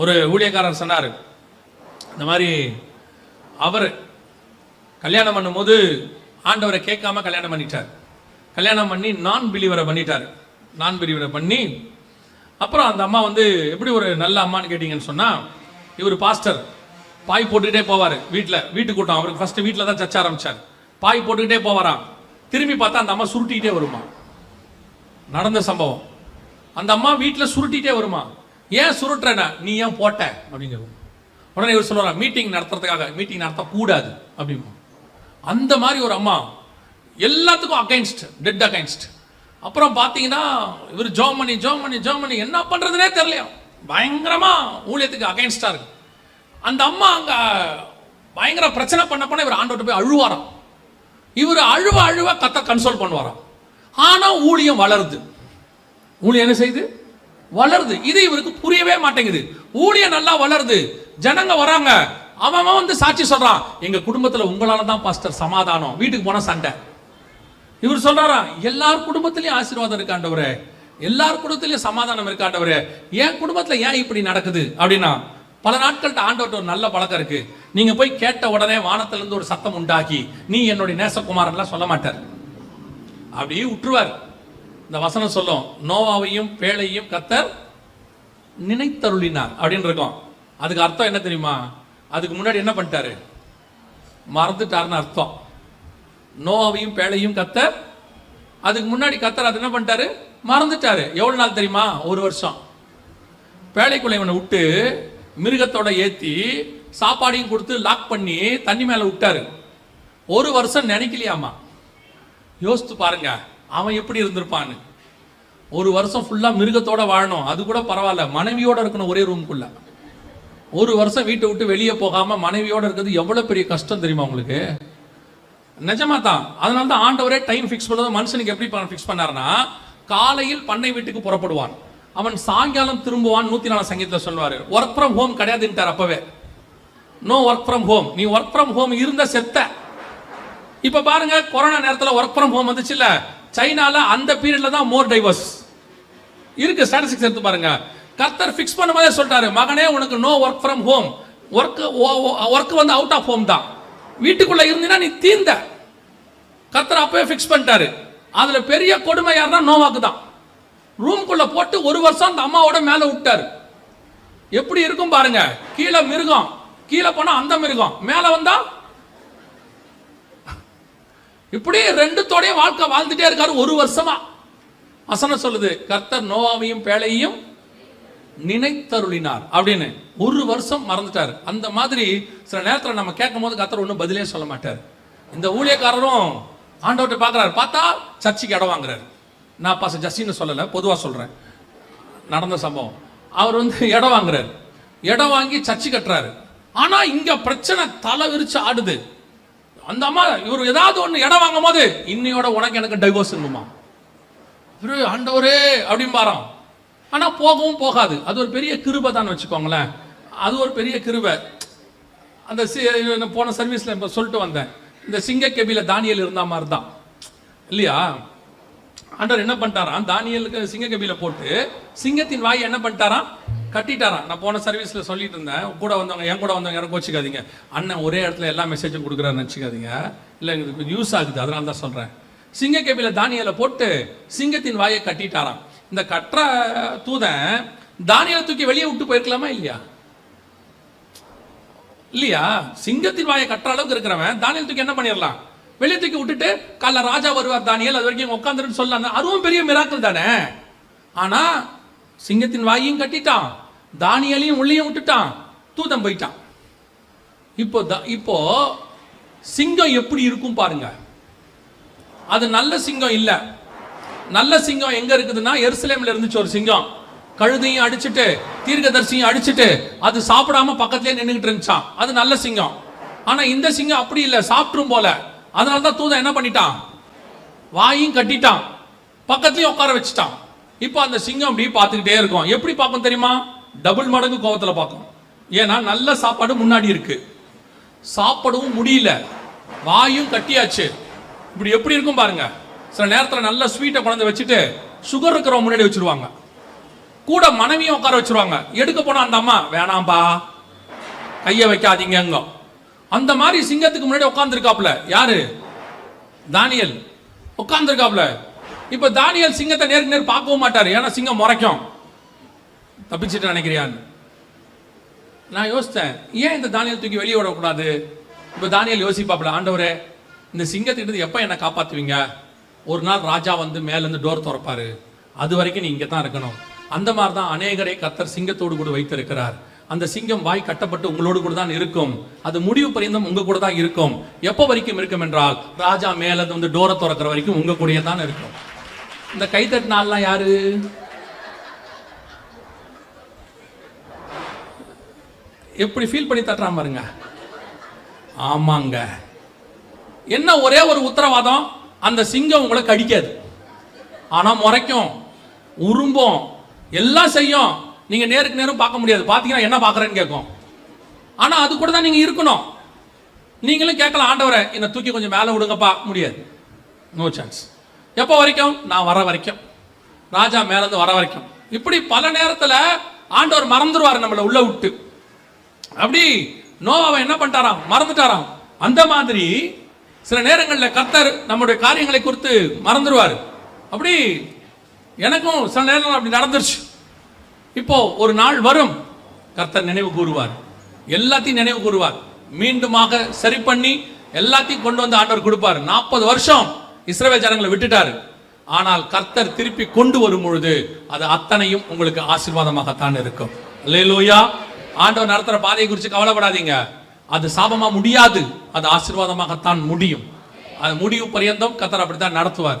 ஒரு ஊழியக்காரர் சொன்னார் இந்த மாதிரி அவர் கல்யாணம் பண்ணும்போது ஆண்டவரை கேட்காம கல்யாணம் பண்ணிட்டார். கல்யாணம் பண்ணி நான் பிலீவரை பண்ணிட்டார். நான் பிலீவரை பண்ணி அப்புறம் அந்த அம்மா வந்து எப்படி ஒரு நல்ல அம்மான்னு கேட்டிங்கன்னு சொன்னால் இவர் பாஸ்டர் பாய் போட்டுக்கிட்டே போவார் வீட்டில் வீட்டு கூட்டம். அவருக்கு ஃபஸ்ட்டு வீட்டில் தான் சச்ச ஆரம்பிச்சார். பாய் போட்டுக்கிட்டே போவாராம். திரும்பி பார்த்தா அந்த அம்மா சுருட்டிக்கிட்டே வருமா? நடந்த சம்பவம். அந்த அம்மா வீட்டில் சுருட்டிகிட்டே வருமா? ஏன் சுருட்டுறனா நீ ஏன் போட்ட? அப்படிங்கிற உடனே இவர் சொல்லுவாரா மீட்டிங் நடத்துறதுக்காக மீட்டிங் நடத்தக்கூடாது அப்படிமா அந்த மாதிரி ஒரு அம்மா எல்லாத்துக்கும் அகைன்ஸ்ட் டெட் அகைன்ஸ்ட் அப்புறம் பார்த்தீங்கன்னா இவர் ஜோம் பண்ணி ஜோம் பண்ணி ஜோம் பண்ணி என்ன பண்ணுறதுனே தெரியலையா? பயங்கரமா ஊழியத்துக்கு அகைன்ஸ்டாக இருக்கு. அந்த அம்மா அங்கே பயங்கர பிரச்சனை பண்ண போனால் இவர் ஆண்டோட்ட போய் அழுவாராம். இவர் அழுவ அழுவ கத்த கன்சோல் பண்ணுவாராம். ஆனால் ஊழியம் வளருது. ஊழியம் என்ன செய்யுது வளருது. இது இவருக்கு புரியவே மாட்டேங்குது. ஊழியம் நல்லா வளருது. ஜனங்க வராங்க. அவன் வந்து சாட்சி சொல்றான். எங்க குடும்பத்துல உங்களால தான் பாஸ்டர் சமாதானம். வீட்டுக்கு போனா சண்டை. இவர் சொல்றாரா எல்லார் குடும்பத்திலயும் ஆசீர்வாதம் இருக்காண்டவரே எல்லார் குடும்பத்திலயும் சமாதானம் இருக்காண்டவரே என் குடும்பத்துல ஏன் இப்படி நடக்குது? அப்படின்னா பல நாட்கள்கிட்ட ஆண்டவர்கிட்ட ஒரு நல்ல பழக்கம் இருக்கு. நீங்க போய் கேட்ட உடனே வானத்திலிருந்து ஒரு சத்தம் உண்டாக்கி நீ என்னுடைய நேசகுமாரன்லாம் சொல்ல மாட்டார். அப்படியே விட்டுருவார் இந்த வசனம் சொல்லும் நோவாவையும் பேழையும் கத்தர் நினைத்தருளினார் அப்படின்னு இருக்கும். அதுக்கு அர்த்தம் என்ன தெரியுமா? அதுக்கு முன்னாடி என்ன பண்ணிட்டாரு? மறந்துட்டாருன்னு அர்த்தம். நோவாவையும் பேழையும் கத்தர் அதுக்கு முன்னாடி கத்தர் அது என்ன பண்ணிட்டாரு? மறந்துட்டாரு. எவ்வளோ நாள் தெரியுமா? ஒரு வருஷம். பேழைக்குள்ளே இவனை விட்டு மிருகத்தோட ஏற்றி சாப்பாடையும் கொடுத்து லாக் பண்ணி தண்ணி மேலே விட்டாரு. ஒரு வருஷம் நினைக்கலையாமா யோசித்து பாருங்கள் அவன் எப்படி இருந்திருப்பான்னு? ஒரு வருஷம் ஃபுல்லாக மிருகத்தோட வாழணும். அது கூட பரவாயில்ல. மனைவியோடு இருக்கணும் ஒரே ரூம்குள்ள ஒரு வருஷம் வீட்டை விட்டு வெளியே போகாமல் மனைவியோடு இருக்கிறது எவ்வளோ பெரிய கஷ்டம் தெரியுமா உங்களுக்கு? நிஜமா தான். அதனால தான் ஆண்டவரே டைம் ஃபிக்ஸ் பண்ணுறது மனுஷனுக்கு எப்படி ஃபிக்ஸ் பண்ணார்னா காலையில் பண்ணை வீட்டுக்கு புறப்படுவான். அவன் சாயங்காலம் திரும்புவான் நூற்றி நாலு சங்கீதத்தில் சொல்லுவார். ஒர்க் ஃப்ரம் ஹோம் கிடையாதுன்ட்டார் அப்போவே. நோ ஒர்க் ஃப்ரம் ஹோம் நீ ஒர்க் ஃப்ரம் ஹோம் இருந்த செத்த. இப்போ பாருங்க கொரோனா நேரத்தில் ஒர்க் ஃப்ரம் ஹோம் வந்துச்சுல்ல? சைனால அந்த பீரியட்ல தான் மோர் டைவர்ஸ் இருக்கு ஸ்டாட்டிஸ்டிக்ஸ் எடுத்து பாருங்க. கர்த்தர் ஃபிக்ஸ் பண்ணும்போதே சொல்றாரு மகனே உனக்கு no work from home work work வந்து அவுட் ஆஃப் ஹோம் தான். வீட்டுக்குள்ள இருந்தீங்கன்னா நீ தீர்ந்த கர்த்தர் அப்பவே ஃபிக்ஸ் பண்ணிட்டாரு. அதுல பெரிய கொடுமை யாருன்னா நோவாக்கு தான். ரூம்குள்ள போட்டு ஒரு வருஷம் அந்த அம்மாவோட மேல விட்டாரு. எப்படி இருக்கும் பாருங்க. கீழே மிருகம். கீழே போனா அந்த மிருகம். மேல வந்தா இப்படி ரெண்டுத்தோடய வாழ்க்கை வாழ்ந்துட்டே இருக்காரு ஒரு வருஷமா. வசனம் சொல்லுது கர்த்தர் நோவாவையும் பேழையும் நினைத்தருளினார். அப்படின்னு ஒரு வருஷம் மறந்துட்டார். அந்த மாதிரி சில நேரத்தில் நம்ம கேட்கும் போது கர்த்தர் ஒன்றும் பதிலே சொல்ல மாட்டார். இந்த ஊழியக்காரரும் ஆண்டவர்கிட்ட பார்க்குறாரு. பார்த்தா சர்ச்சுக்கு இடம் வாங்குறாரு. நான் பாச ஜஸ்டின்னு சொல்லலை பொதுவாக சொல்கிறேன் நடந்த சம்பவம். அவர் வந்து இடம் வாங்குறாரு. இடம் வாங்கி சர்ச்சு கட்டுறாரு. ஆனால் இங்கே பிரச்சனை தலை விரிச்சு ஆடுது. அந்த அம்மா இவர் ஏதாவது ஒன்று இடம் வாங்கும் போது இன்னையோட உனக்கு எனக்கு டைவோர்ஸ்ங்குமா இவரு ஆண்டவரே அப்படிம்பாராம் ஆனால் போகவும் போகாது. அது ஒரு பெரிய கிருபை தான் வச்சுக்கோங்களேன். அது ஒரு பெரிய கிருபை. அந்த சி- போன சர்வீஸில் இப்போ சொல்லிட்டு வந்தேன். இந்த சிங்க தானியல் இருந்த மாதிரி தான் இல்லையா? ஆண்டவர் என்ன பண்ணிட்டாராம்? தானியலுக்கு சிங்க கபில போட்டு சிங்கத்தின் வாய் என்ன பண்ணிட்டாராம்? கட்டிட்டாரான் நான் போன சர்வீஸில் சொல்லிட்டு இருந்தேன். கூட வந்தவங்க என் கூட வந்தவங்க யாரும் கோச்சிக்காதீங்க. அண்ணன் ஒரே இடத்துல எல்லா மெசேஜும் கொடுக்குறாருன்னு நினச்சிக்காதீங்க. இல்லை எங்களுக்கு யூஸ் ஆகுது. அதனால தான் சொல்கிறேன் சிங்க கேபியில் தானியலை போட்டு சிங்கத்தின் வாயை கட்டிட்டாராம். இந்த கட்டுற தூதன் தானியலை தூக்கி வெளியே விட்டு போயிருக்கலாமா இல்லையா? இல்லையா? சிங்கத்தின் வாயை கட்டுற அளவுக்கு இருக்கிறவன் தானியல் தூக்கி என்ன பண்ணிடலாம்? வெளியே தூக்கி விட்டுட்டு காலைல ராஜா வருவார் தானியல். அது வரைக்கும் உட்காந்துருன்னு சொல்லலாம் அதுவும் பெரிய மிராக்கள் தானே. ஆனால் சிங்கத்தின் வாயையும் கட்டிட்டான். தானியலையும் உள்ளேயும் விட்டுட்டான். தூதம் போயிட்டான். இப்போ த- இப்போ சிங்கம் எப்படி இருக்கும் பாருங்க. அது நல்ல சிங்கம் இல்லை. நல்ல சிங்கம் எங்க இருக்குதுன்னா எருசலேம்ல இருந்துச்சு ஒரு சிங்கம். கழுதையும் அடிச்சிட்டு தீர்க்கதரிசியும் அடிச்சிட்டு அது சாப்பிடாம பக்கத்துலேயே நின்றுக்கிட்டு இருந்துச்சான் அது நல்ல சிங்கம். ஆனா இந்த சிங்கம் அப்படி இல்லை சாப்பிட்ரும் போல. அதனால தான் தூதன் என்ன பண்ணிட்டான்? வாயும் கட்டிட்டான். பக்கத்துலேயும் உட்கார வச்சுட்டான். இப்போ அந்த சிங்கம் அப்படி பார்த்துக்கிட்டே இருக்கும். எப்படி பார்க்கும் தெரியுமா? டபுள் மடங்கு கோபத்தில் பார்க்கும். ஏன்னா நல்ல சாப்பாடு முன்னாடி இருக்கு. சாப்பிடவும் முடியல. வாயும் கட்டியாச்சு. இப்படி எப்படி இருக்கும் பாருங்க. சில நேரத்தில் நல்ல ஸ்வீட்டை குழந்தை வச்சுட்டு சுகர் இருக்கிறவங்க முன்னாடி வச்சிருவாங்க. கூட மனைவியும் உட்கார வச்சிருவாங்க. எடுக்க போனா அந்த அம்மா வேணாம்பா. கையை வைக்காதீங்க அந்த மாதிரி சிங்கத்துக்கு முன்னாடி உட்காந்துருக்காப்ல யாரு? தானியல். உட்காந்துருக்காப்ல இப்போ தானியல் சிங்கத்தை நேருக்கு நேர் பார்க்கவும் மாட்டார். ஏன்னா சிங்கம் முறைக்கும். தப்பிச்சிட்டு நினைக்கிறியான்னு நான் யோசித்தேன். ஏன் இந்த தானியல் தூக்கி வெளியே விடக்கூடாது? இப்போ தானியல் யோசிப்பாப்ல ஆண்டவரே இந்த சிங்கத்திட்ட எப்போ என்னை காப்பாற்றுவீங்க ஒரு நாள் ராஜா வந்து மேலேருந்து டோர் திறப்பாரு. அது வரைக்கும் நீ இங்கே தான் இருக்கணும். அந்த மாதிரி தான் அநேகரை கத்தர் சிங்கத்தோடு கூட வைத்திருக்கிறார். அந்த சிங்கம் வாய் கட்டப்பட்டு உங்களோடு கூட தான் இருக்கும். அது முடிவு பரியந்தம் உங்க கூட தான் இருக்கும். எப்போ வரைக்கும் இருக்கும் என்றால் ராஜா மேல வந்து டோரை திறக்கிற வரைக்கும் உங்க கூடயே தான் இருக்கும். இந்த கைத்தட்டினாலாம் யாரு? எப்படி ஃபீல் பண்ணி தட்டுறான் பாருங்க. ஆமாங்க. என்ன ஒரே ஒரு உத்தரவாதம்? அந்த சிங்கம் உங்களை கடிக்காது. ஆனா முறைக்கும் உரும்பும் எல்லாம் செய்யும். நீங்க நேருக்கு நேரம் பார்க்க முடியாது. பாத்தீங்கன்னா என்ன பார்க்குறேன்னு கேட்கும். ஆனா அது கூட தான் நீங்க இருக்கணும். நீங்களும் கேட்கலாம் ஆண்டவரை என்னை தூக்கி கொஞ்சம் மேலே விடுங்கப்பா. முடியாது. நோ சான்ஸ் எப்போ வரைக்கும்? நான் வர வரைக்கும். ராஜா மேலேருந்து வர வரைக்கும். இப்படி பல நேரத்தில் ஆண்டவர் மறந்துடுவார் நம்மளை உள்ள விட்டு. அப்படி நோவாவை என்ன பண்ணிட்டாராம்? மறந்துட்டாராம். அந்த மாதிரி சில நேரங்களில் கர்த்தர் நம்முடைய காரியங்களை குறித்து மறந்துடுவார் அப்படி எனக்கும் சில நேரங்கள் அப்படி நடந்துருச்சு. இப்போ ஒரு நாள் வரும். கர்த்தர் நினைவு கூறுவார். எல்லாத்தையும் நினைவு கூறுவார். மீண்டுமாக சரி பண்ணி எல்லாத்தையும் கொண்டு வந்து ஆண்டவர் கொடுப்பார். நாற்பது வருஷம். இஸ்ரேல் ஜனங்களை விட்டுட்டாரு. ஆனால் கர்த்தர் திருப்பி கொண்டு வரும் பொழுது அது அத்தனையும் உங்களுக்கு ஆசீர்வாதமாகத்தான் இருக்கும். அல்லேலூயா. ஆண்டவர் நடத்துற பாதையை குறித்து கவலைப்படாதீங்க. அது சாபமா முடியாது. அது ஆசீர்வாதமாகத்தான் முடியும். அது முடிவு பரியந்தம் கர்த்தர் அப்படித்தான் நடத்துவார்.